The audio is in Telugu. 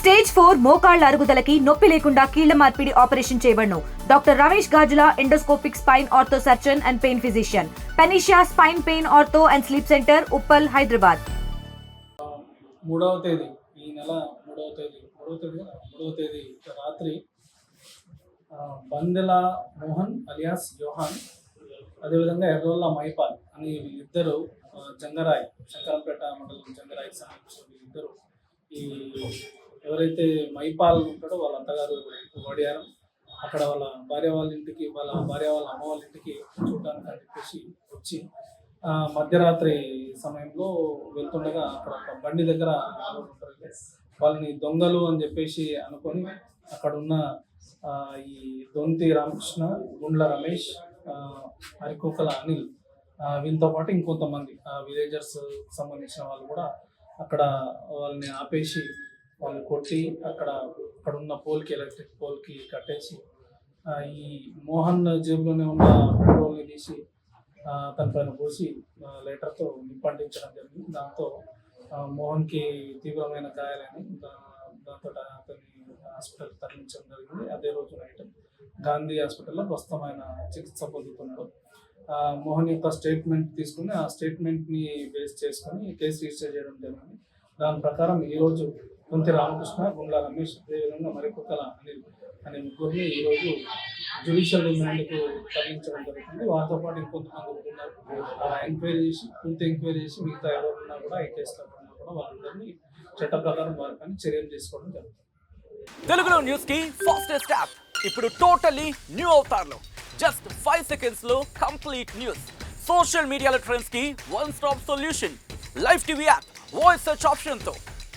స్టేజ్ ఫోర్ మోకాళ్ళ అరుగుదలకి నొప్పి లేకుండా కీళ్ళ మార్పిడి operation చేయబడను. Doctor Ramesh Gajula endoscopic spine ortho surgeon and pain physician. పెనిషియా spine pain ortho and sleep center Uppal Hyderabad. మూడవ తేదీ ఈ నెల మూడవ తేదీ మూడవ తేదీ మూడవ తేదీ రాత్రి ఆ, బందెల మోహన్ అలియాస్ యోహాన్ అదేవిధంగా ఎర్రోల్ల మైపాల్ అని వీళ్ళిద్దరు జంగరాయ్ శంకరంపేట మండలం జంగరాయ్కి సంబంధించిన వీళ్ళిద్దరు ఈ ఎవరైతే మైపాల్ ఉంటాడో వాళ్ళ అత్తగారు వడియారం అక్కడ వాళ్ళ భార్య వాళ్ళ ఇంటికి వాళ్ళ భార్య వాళ్ళ అమ్మ వాళ్ళ ఇంటికి చూడడానికి అని చెప్పేసి వచ్చి మధ్యరాత్రి సమయంలో వెళ్తుండగా అక్కడ ఒక బండి దగ్గర ఆరుగురు వాళ్ళని దొంగలు అని చెప్పేసి అనుకొని అక్కడ ఉన్న ఈ దొంతి రామకృష్ణ గుండ్ల రమేష్ ఆ, హరికోకల అనిల్ వీళ్ళతో పాటు ఇంకొంతమంది విలేజర్స్ సంబంధించిన వాళ్ళు కూడా అక్కడ వాళ్ళని ఆపేసి వాళ్ళు కొట్టి అక్కడ అక్కడ ఉన్న పోల్కి ఎలక్ట్రిక్ పోల్కి కట్టేసి ఈ మోహన్ జేబులోనే ఉన్న పెట్రోల్ని తీసి తన పైన పోసి లెటర్తో నిప్పంటించడం జరిగింది. దాంతో మోహన్కి తీవ్రమైన గాయాలని దాంతో అతన్ని హాస్పిటల్ తరలించడం జరిగింది. అదే రోజు నైట్ గాంధీ హాస్పిటల్లో ప్రస్తుతమైన చికిత్స పొందుతున్నాడు మోహన్ యొక్క స్టేట్మెంట్ తీసుకుని ఆ స్టేట్మెంట్ని బేస్ చేసుకొని కేసు రిజిస్టర్ చేయడం జరిగింది. దాని ప్రకారం ఈరోజు కొంతి రామకృష్ణ గుండ్ల రమేష్ అదేవిధంగా మరికొత్తల అనిల్ అనే ముగ్గురిని ఈరోజు జ్యుడిషియల్ రిమాండ్కు తరలించడం జరుగుతుంది? వారితో పాటు ఇంకొంతమంది ఉన్నారు. ఎంక్వైరీ చేసి పూర్తి ఎంక్వైరీ చేసి మిగతా ఎవరున్నా కూడా ఈ కేసులో ఉన్నా కూడా వాళ్ళందరినీ చట్ట ప్రకారం వారిపైన చర్యలు తీసుకోవడం జరుగుతుంది. తెలుగులో న్యూస్కి ఫాస్టెస్ట్ యాప్ ఇప్పుడు టోటలీ న్యూ అవతార్లో జస్ట్ ఫైవ్ సెకండ్స్లో కంప్లీట్ న్యూస్ సోషల్ మీడియాలో ట్రెండ్స్కి one stop solution live TV app voice search ఆప్షన్తో.